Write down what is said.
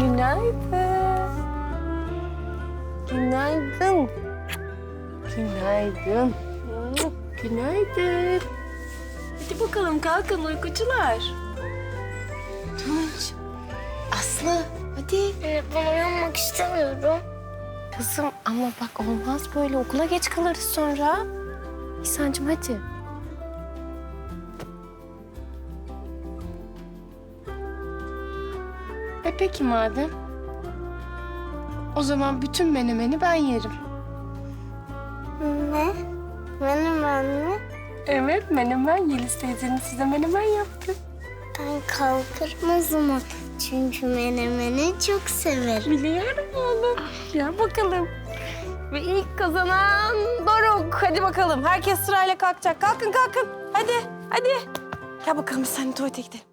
Günaydın. Günaydın. Günaydın. Günaydın. Hadi bakalım kalkın uykucular. Tunç. Aslı hadi. Ee, ben uyanmak istemiyorum. Kızım ama bak olmaz böyle okula geç kalırız sonra. İhsan'cığım hadi. E peki madem. O zaman bütün menemeni ben yerim. Ne? Benim anne. Evet menemen Yeliz teyzenin size menemen yaptı. Ben kalkarım o zaman. Çünkü menemeni çok severim. Biliyorum oğlum. Gel bakalım. Ve ilk kazanan Doruk. Hadi bakalım. Herkes sırayla kalkacak. Kalkın kalkın. Hadi hadi. Gel bakalım seninle tuvalete gidelim.